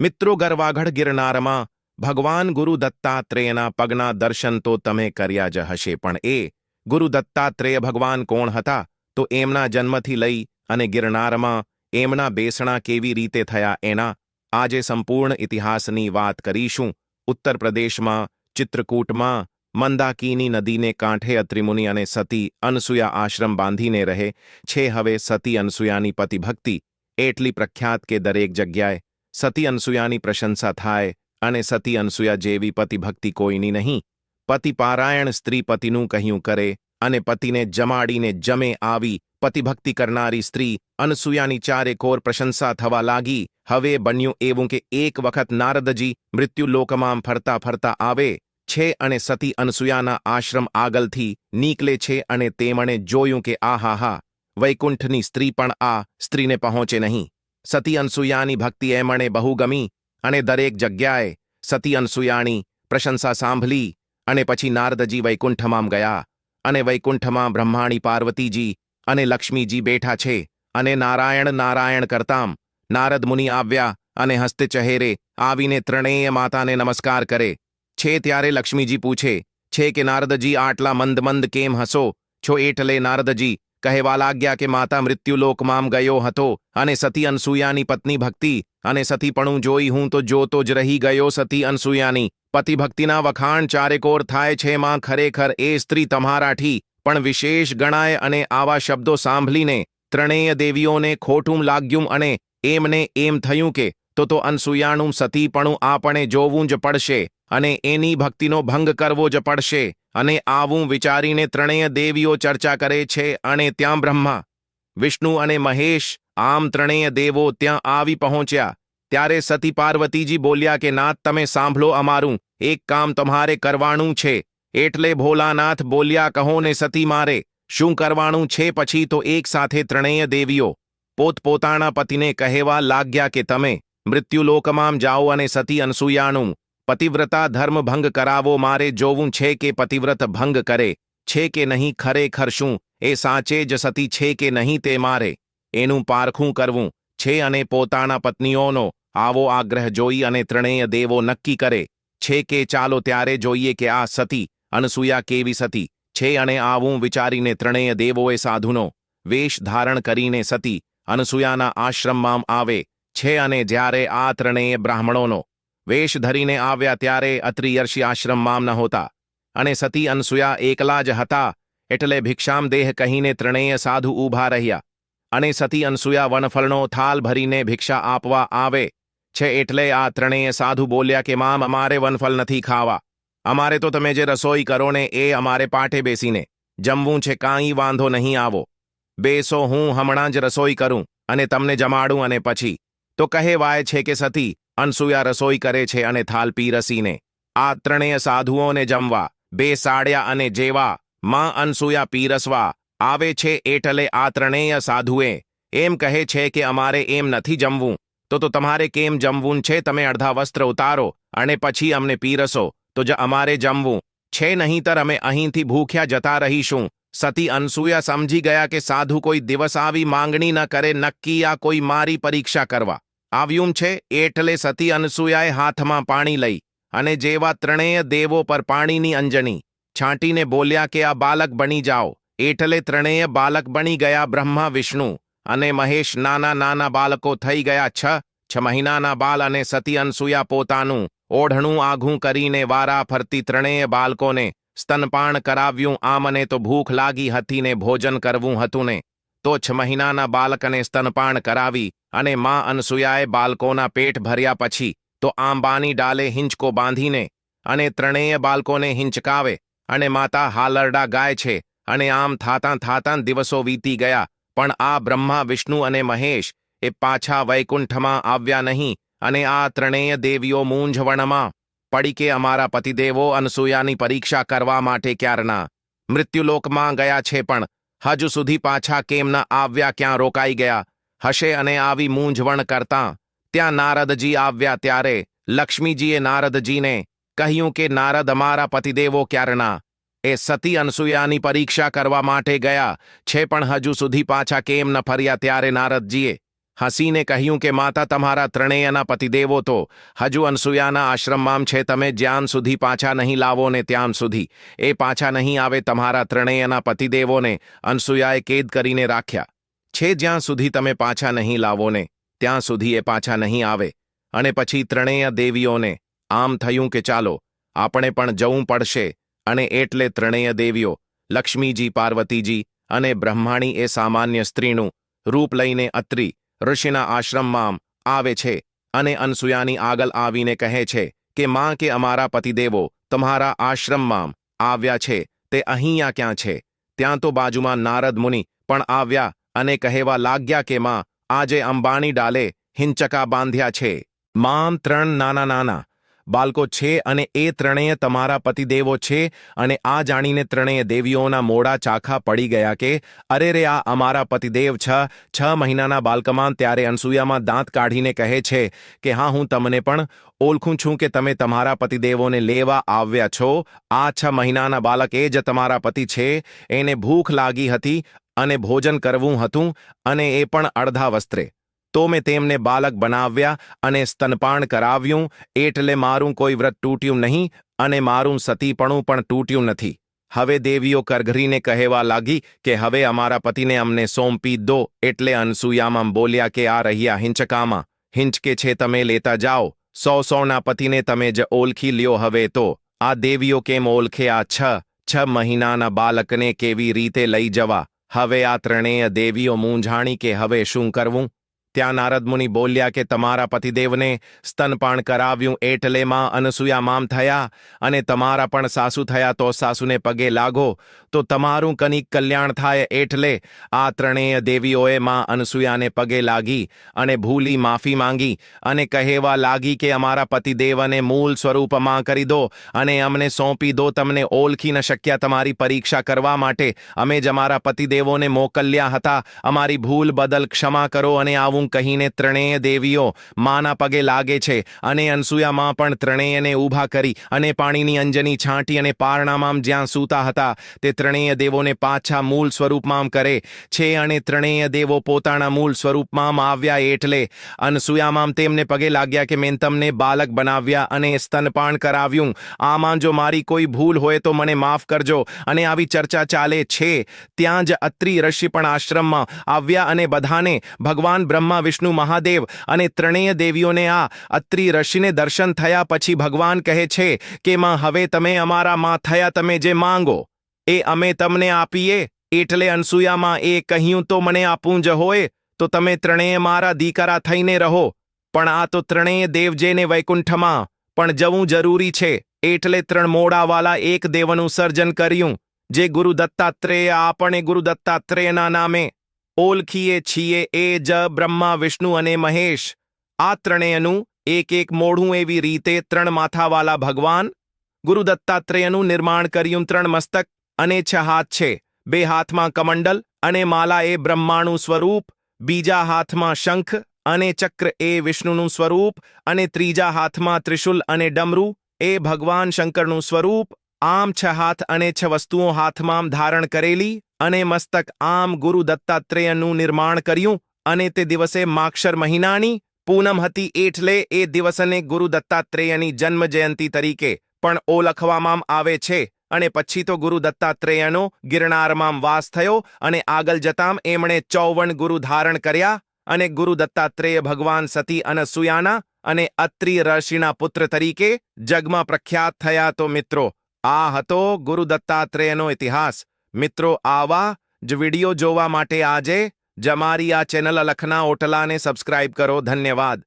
મિત્રો ગરવાઘડ ગિરનારમાં ભગવાન ગુરુ દત્તાત્રેયના પગના દર્શન તો તમે કર્યા જ હશે પણ એ ગુરુ દત્તાત્રેય ભગવાન કોણ હતા તો એમના જન્મથી લઈ અને ગિરનારમાં એમના બેસણા કેવી રીતે થયા એના આજે સંપૂર્ણ ઇતિહાસની વાત કરીશું ઉત્તર પ્રદેશમાં ચિત્રકૂટમાં મંદાકીની નદીને કાંઠે અત્રિમુનિ અને સતી અનસુયા આશ્રમ બાંધીને રહે છે હવે સતી અનસુયાની પતિભક્તિ એટલી પ્રખ્યાત કે દરેક જગ્યાએ સતી અનસુયાની પ્રશંસા થાય અને સતી અનસુયા જેવી પતિભક્તિ કોઈની નહીં પતિ પારાયણ સ્ત્રી પતિનું કહ્યું કરે અને પતિને જમાડીને જમે આવી પતિભક્તિ કરનારી સ્ત્રી અનસુયાની ચારે કોર પ્રશંસા થવા લાગી હવે બન્યું એવું કે એક વખત નારદજી મૃત્યુલોકમાં ફરતા ફરતા આવે છે અને સતી અનસુયાના આશ્રમ આગળથી નીકળે છે અને તેમણે જોયું કે આહાહા વૈકુંઠની સ્ત્રી પણ આ સ્ત્રીને પહોંચે નહીં સતી અનસુયાની ભક્તિ એમણે બહુ ગમી અને દરેક જગ્યાએ સતી અનસુયાની પ્રશંસા સાંભળી અને પછી નારદજી વૈકુંઠમાં ગયા અને વૈકુંઠમાં બ્રહ્માણી પાર્વતીજી અને લક્ષ્મીજી બેઠા છે અને નારાયણ નારાયણ કરતામ નારદ મુનિ આવ્યા અને હસ્તે ચહેરે આવીને ત્રણેય માતાને નમસ્કાર કરે. છે ત્યારે લક્ષ્મીજી પૂછે, છે કે નારદજી આટલા મંદ મંદ કેમ હસો? છો એટલે નારદજી કહેવા લાગ્યા કે, માતા મૃત્યુલોકમાં ગયો હતો અને સતી અનસુયાની પત્ની ભક્તિ અને સતીપણું જોઈ હું તો જોતો જ રહી ગયો સતી અનસુયાની. પતિભક્તિના વખાણ ચારેકોર થાય છે માં ખરેખર એ સ્ત્રી તમારાઠી, પણ વિશેષ ગણાય અને આવા શબ્દો સાંભળીને ત્રણેય દેવીઓને ખોટું લાગ્યું અને એમને એમ થયું કે, તો તો અનસુયાનું સતીપણું આપણે જોવું જ પડશે અને એની ભક્તિનો ભંગ કરવો જ પડશે. અને આવું વિચારીને ત્રણેય દેવીઓ ચર્ચા કરે છે અને ત્યાં બ્રહ્મા, વિષ્ણુ અને મહેશ આમ ત્રણેય દેવો ત્યાં આવી પહોંચ્યા. ત્યારે સતી પાર્વતીજી બોલ્યા કે, નાથ, તમે સાંભળો અમારું. એક કામ તમારે કરવાનું છે. એટલે ભોલાનાથ બોલ્યા, કહો ને સતી મારે, શું કરવાનું છે? પછી તો એક સાથે ત્રણેય દેવીઓ પોતપોતાના પતિને કહેવા લાગ્યા કે, તમે મૃત્યુલોકમાં જાઓ અને સતી અનસુયાનું પતિવ્રતા ધર્મ ભંગ કરાવો, મારે જોવું છે કે પતિવ્રત ભંગ કરે, છે કે નહીં ખરેખર શું, એ સાચે જ સતી છે કે નહીં તે મારે, એનું પારખું કરવું, છે અને પોતાના પત્નીઓનો આવો આગ્રહ જોઈ અને ત્રણેય દેવો નક્કી કરે, છે કે ચાલો ત્યારે જોઈએ કે આ સતી અનસુયા કેવી સતી, છે અને આવું વિચારીને ત્રણેય દેવોએ સાધુનો વેશ ધારણ કરીને સતી અનસુયાના આશ્રમમાં આવે, છે અને જ્યારે આ ત્રણેય બ્રાહ્મણોનો વેશ ધરીને આવ્યા ત્યારે અત્રિયર્ષિ આશ્રમમાં નહોતા અને સતી અનસુયા એકલા જ હતા, એટલે ભિક્ષામ દેહ કહીને ત્રણેય સાધુ ઊભા રહ્યા, અને સતી અનસુયા વનફળનો થાલ ભરીને ભિક્ષા આપવા આવે, છે એટલે આ ત્રણેય સાધુ બોલ્યા કે, મામ, અમારે વનફળ નથી ખાવા, અમારે તો તમે જે રસોઈ કરો ને એ અમારે પાઠે બેસીને, જમવું છે કાંઈ વાંધો નહીં આવો, બેસો હું હમણાં જ રસોઈ કરું, અને તમને જમાડું અને પછી, તો કહેવાય છે કે સતી અનસુયા રસોઈ કરે છે અને થાલ પીરસીને આ ત્રણેય સાધુઓને જમવા, બે સાડ્યા અને જેવા, માં અનસુયા પીરસવા આવે છે એટલે આ ત્રણેય સાધુએ એમ કહે છે કે અમારે એમ નથી જમવું. તો તો તમારે કેમ જમવું છે? તમે અડધા વસ્ત્ર ઉતારો અને પછી અમને પીરસો તો જ અમારે જમવું. છે નહીંતર અમે અહીંથી ભૂખ્યા જતા રહીશું. સતી અનસુયા સમજી ગયા કે સાધુ કોઈ દિવસ આવી માંગણી ન કરે, નક્કી આ કોઈ મારી પરીક્ષા કરવા. આવ્યું છે એટલે સતી અનસૂયાએ હાથમાં પાણી લઈ અને જેવા ત્રણેય દેવો પર પાણીની અંજણી છાંટીને બોલ્યા કે આ બાલક બની જાઓ. એટલે ત્રણેય બાલક બની ગયા બ્રહ્મા, વિષ્ણુ અને મહેશ. નાના નાના બાળકો થઈ ગયા છ. છ મહિનાના બાલ અને સતી અનસૂયા પોતાનું ઓઢણું આઘું કરીને વારા ફરતી ત્રણેય બાળકોને સ્તનપાન કરાવ્યું. આ મને તો ભૂખ લાગી હતી ને ભોજન કરવું હતું ને તો છ મહિનાના બાળકને સ્તનપાન કરાવી અને માં અનસુયાએ બાળકોના પેટ ભર્યા પછી તો આંબાની ડાલે હિંચકો બાંધીને અને ત્રણેય બાળકોને હિંચકાવે અને માતા હાલરડા ગાય છે અને આમ થાતાં થાતાં દિવસો વીતી ગયા, પણ આ બ્રહ્મા, વિષ્ણુ અને મહેશ એ પાછા વૈકુંઠમાં આવ્યા નહીં અને આ ત્રણેય દેવીઓ મૂંઝવણમાં પડી કે અમારા પતિદેવો અનસૂયાની પરીક્ષા કરવા માટે ક્યારના મૃત્યુલોકમાં ગયા છે પણ હજુ સુધી પાછા કેમ ન આવ્યા, ક્યાં રોકાઈ ગયા? હશે અને આવી મૂંઝવણ કરતાં. ત્યાં નારદજી આવ્યા ત્યારે લક્ષ્મીજીએ નારદજીને કહ્યું કે, નારદ અમારા પતિદેવો ક્યારના? એ સતી અનસુયાની પરીક્ષા કરવા માટે ગયા. છે પણ હજુ સુધી પાછા કેમ ન ફર્યા ત્યારે નારદજીએ હસીને કહ્યું કે, માતા, તમારા ત્રણેયના પતિદેવો તો હજુ અનસૂયાના આશ્રમમાં છે. તમે જ્યાં સુધી પાછા નહીં લાવો ને ત્યાં સુધી. એ પાછા નહીં આવે તમારા ત્રણેયના પતિદેવોને અનસૂયાએ કેદ કરીને રાખ્યા. છે જ્યાં સુધી તમે પાછા નહીં લાવો ને ત્યાં સુધી એ પાછા નહીં આવે. અને પછી ત્રણેય દેવીઓને આમ થયું કે, ચાલો, આપણે પણ જવું પડશે. અને એટલે ત્રણેય દેવીઓ, લક્ષ્મીજી, પાર્વતીજી અને બ્રહ્માણી એ સામાન્ય સ્ત્રીનું રૂપ લઈને અત્રિ ઋષિના આશ્રમમાં આવે છે અને અનસૂયાની આગળ આવીને કહે છે કે, માં, કે અમારા પતિદેવો તમારા આશ્રમમાં આવ્યા છે, તે અહીંયા ક્યાં છે? ત્યાં તો બાજુમાં નારદ મુનિ પણ આવ્યા અને કહેવા લાગ્યા કે, માં, આજે અંબાણી ડાલે હિંચકા બાંધ્યા છે. માં ત્રણ નાના નાના બાળકો છે અને એ ત્રણેય તમારા પતિદેવો છે અને આ જાણીને ત્રણેય દેવીઓના મોડા ચાખા પડી ગયા કે, અરે રે, આ અમારા પતિદેવ છ છ મહિનાના બાલકમાન ત્યારે અનસૂયામાં દાંત કાઢીને કહે છે કે, હા, હું તમને પણ ઓળખું છું કે તમે તમારા પતિદેવોને લેવા આવ્યા છો. આ છ મહિનાના બાળક એ જ તમારા પતિ છે. એને ભૂખ લાગી હતી અને ભોજન કરવું હતું અને એ પણ અડધા વસ્ત્રે. તો મેં તેમને બાલક બનાવ્યા અને સ્તનપાન કરાવ્યું, એટલે મારું કોઈ વ્રત તૂટ્યું નહીં અને મારું સતીપણું પણ તૂટ્યું નથી. હવે દેવીઓ કરઘરીને કહેવા લાગી કે હવે અમારા પતિને અમને સોંપી દો, એટલે અનસૂયામાં બોલ્યા કે, આ રહ્યા હિંચકામાં. હિંચકે છે તમે લેતા જાઓ. સો સોના પતિને તમે જ ઓળખી લ્યો હવે તો. આ દેવીઓ કેમ ઓળખે આ છ? છ મહિનાના બાલકને કેવી રીતે લઈ જવા? હવે આ ત્રણેય દેવીઓ મૂંઝાણી કે હવે શું કરવું? ત્યાં નારદ મુનિ બોલ્યા કે તમારા પતિદેવને સ્તનપાન કરાવ્યું એટલે માં અનસૂયા મામ થયા અને તમારા પણ સાસુ થયા તો સાસુને પગે લાગો. તો તમારું કનિક કલ્યાણ થાય એટલે આ ત્રણેય દેવીઓએ માં અનસૂયાને પગે લાગી અને ભૂલી માફી માંગી અને કહેવા લાગી કે અમારા પતિદેવને મૂળ સ્વરૂપમાં કરી દો અને અમને સોંપી દો, તમને ઓળખી ન શક્યા તમારી પરીક્ષા કરવા માટે. અમે જ અમારા પતિદેવોને મોકલ્યા હતા. અમારી ભૂલ બદલ ક્ષમા કરો અને આવું કહીને ત્રણેય દેવીઓ માના પગે લાગે છે અને અનસૂયામાં પણ ત્રણેયને ઊભા કરી અને પાણીની અંજની છાંટી અને પારણામાં જ્યાં સૂતા હતા, તે ત્રણેય દેવોને પાછા મૂળ સ્વરૂપમાં કરે છે અને ત્રણેય દેવો પોતાના મૂળ સ્વરૂપમાં આવ્યા એટલે અનસૂયામાં તેમને પગે લાગ્યા કે મેં તમને બાલક બનાવ્યા અને સ્તનપાન કરાવ્યું. આમાં જો મારી કોઈ ભૂલ હોય તો મને માફ કરજો અને આવી ચર્ચા ચાલે છે. ત્યાં જ અત્રિ ઋષિ પણ આશ્રમમાં આવ્યા અને બધાને ભગવાન બ્રહ્મા વિષ્ણુ, મહાદેવ અને ત્રણેય દેવીઓને આ અત્રિ ઋષિને દર્શન થયા પછી ભગવાન કહે છે કે, માં, હવે તમે અમારા માં થયા તમે જે માંગો, એ અમે તમને આપીએ. એટલે અનસૂયામાં એ કહ્યું તો મને આપવું જ હોય, તો તમે ત્રણેય મારા દીકરા થઈને રહો. પણ આ તો ત્રણેય દેવજેને વૈકુંઠમાં, પણ જવું જરૂરી છે. એટલે ત્રણ મોડાવાલા એક દેવનું સર્જન કર્યું, જે ગુરુ દત્તાત્રેય આપણે ગુરુ દત્તાત્રેયના નામે ઓળખીએ છીએ એ જ બ્રહ્મા, વિષ્ણુ અને મહેશ. આ ત્રણેયનું એક એક મોઢું એવી રીતે ત્રણ માથાવાલા ભગવાન, ગુરુ દત્તાત્રેયનું નિર્માણ કર્યું ત્રણ મસ્તક અને છ હાથ છે. બે હાથમાં કમંડલ અને માલા એ બ્રહ્માનું સ્વરૂપ, બીજા હાથમાં શંખ અને ચક્ર એ વિષ્ણુનું સ્વરૂપ અને ત્રીજા હાથમાં ત્રિશુલ અને ડમરૂ એ ભગવાન શંકરનું સ્વરૂપ. આમ છ હાથ અને છ વસ્તુઓ હાથમાં ધારણ કરેલી અને મસ્તક આમ ગુરુ દત્તાત્રેયનું નિર્માણ કર્યું અને તે દિવસે માક્ષર મહિનાની પૂનમ હતી એટલે એ દિવસને ગુરુ દત્તાત્રેયની જન્મ તરીકે પણ ઓળખવામાં આવે છે અને પછી તો ગુરુ દત્તાત્રેયનો ગિરનારમાં વાસ થયો અને આગળ જતાં એમણે ચૌવન ગુરુ ધારણ કર્યા અને ગુરુ દત્તાત્રેય ભગવાન સતી અનસુયાના અને અત્રિ ઋષિના પુત્ર તરીકે જગમાં પ્રખ્યાત થયા. તો મિત્રો, આ હતો ગુરુ દત્તાત્રેયનો ઇતિહાસ. મિત્રો, આવા જ વીડિયો જોવા માટે આજે જ અમારી આ ચેનલ લખના ઓટલાને સબસ્ક્રાઇબ કરો. ધન્યવાદ.